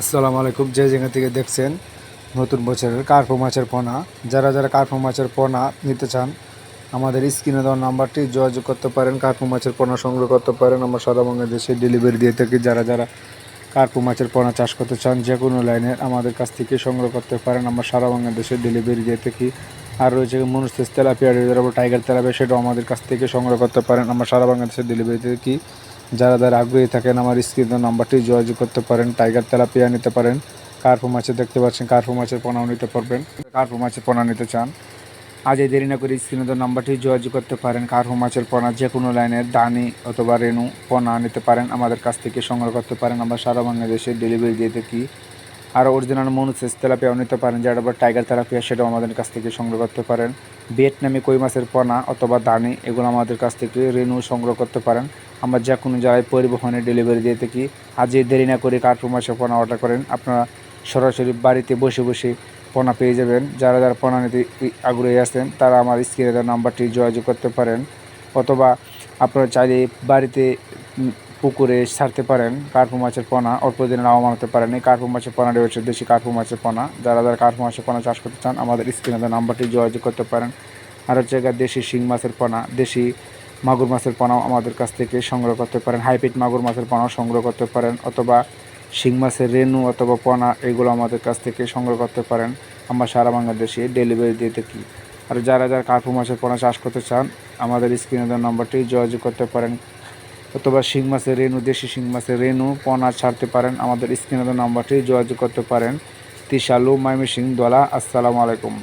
আসসালামু আলাইকুম। যে জায়গা থেকে দেখছেন, নতুন বছরের কার্পো মাছের পোনা। যারা যারা কার্পো মাছের পোনা নিতে চান, আমাদের স্ক্রিনে দেওয়া নাম্বারটি যোগাযোগ করতে পারেন, কার্পো মাছের পোনা সংগ্রহ করতে পারেন। আমরা সারা বাংলাদেশে ডেলিভারি দিয়ে থাকি। যারা যারা কার্পো মাছের পোনা চাষ করতে চান, যে কোনো লাইনের আমাদের কাছ থেকে সংগ্রহ করতে পারেন। আমরা সারা বাংলাদেশে ডেলিভারি দিয়ে থাকি। আর রয়েছে মনুষ্য তেলাপিয়া টাইগার তেলাপিয়া, সেটাও আমাদের কাছ থেকে সংগ্রহ করতে পারেন। আমরা সারা বাংলাদেশে ডেলিভারি দিয়ে থাকি। যারা যারা আগ্রহী থাকেন, আমার স্ক্রিনের নাম্বারটি যোগাযোগ করতে পারেন, টাইগার তেলাপিয়া নিতে পারেন। কার্পো মাছের দেখতে পাচ্ছেন, কার্পো মাছের পোনাও নিতে পারবেন। কার্পো মাছের পোনা নিতে চান, আজ এই দেরি না করে স্ক্রিনের নাম্বারটি যোগাযোগ করতে পারেন। কার্পো মাছের পোনা যে কোনো লাইনের দানি অথবা রেনু পোনা নিতে পারেন। আমাদের কাছ থেকে সংগ্রহ করতে পারেন। আমরা সারা বাংলাদেশে ডেলিভারি দিয়ে থাকি। আর অরিজিনাল মনুসেস তেলাপিয়াও নিতে পারেন যেটা আবার টাইগার তেলাপিয়া সেটাও আমাদের কাছ থেকে সংগ্রহ করতে পারেন। ভিয়েতনামি কই মাছের পোনা অথবা দানি, এগুলো আমাদের কাছ থেকে রেনু সংগ্রহ করতে পারেন। আমরা যে কোনো জায়গায় পরিবহনে ডেলিভারি দিয়ে থাকি। আজ এই দেরি না করে কার্পো মাছের পোনা অর্ডার করেন, আপনারা সরাসরি বাড়িতে বসে বসে পোনা পেয়ে যাবেন। যারা যারা পোনা নিতে আগ্রহী আছেন, তারা আমার স্ক্রিনে নাম্বারটি যোগাযোগ করতে পারেন। অথবা আপনারা চাইলে বাড়িতে পুকুরে ছাড়তে পারেন, কার্পু মাছের পোনা, অল্প দিনে নাও মানতে পারেন। এই কার্পু মাছের পোনাটি হচ্ছে দেশি কার্পু মাছের পোনা। যারা যারা কার্পু মাছের পোনা চাষ করতে চান, আমাদের স্ক্রিনে নাম্বারটি যোগাযোগ করতে পারেন। আর হচ্ছে দেশি শিং মাছের পোনা, দেশি মাগুর মাছের পোনাও আমাদের কাছ থেকে সংগ্রহ করতে পারেন। হাইপিট মাগুর মাছের পোনাও সংগ্রহ করতে পারেন, অথবা শিং মাছের রেনু অথবা পোনা, এগুলো আমাদের কাছ থেকে সংগ্রহ করতে পারেন। আমরা সারা বাংলাদেশে ডেলিভারি দিয়ে থাকি। আর যারা যারা কার্পু মাছের পোনা চাষ করতে চান, আমাদের স্ক্রিনে দেওয়া নাম্বারটি যোগাযোগ করতে পারেন। অথবা শিং মাছের রেণু, দেশি শিং মাছের রেণু, পনা ছাড়তে পারেন। আমাদের স্ক্রিনে দেওয়া নাম্বারটি যোগাযোগ করতে পারেন। তিশালু মাইমি সিং, দোলা, আসসালামু আলাইকুম।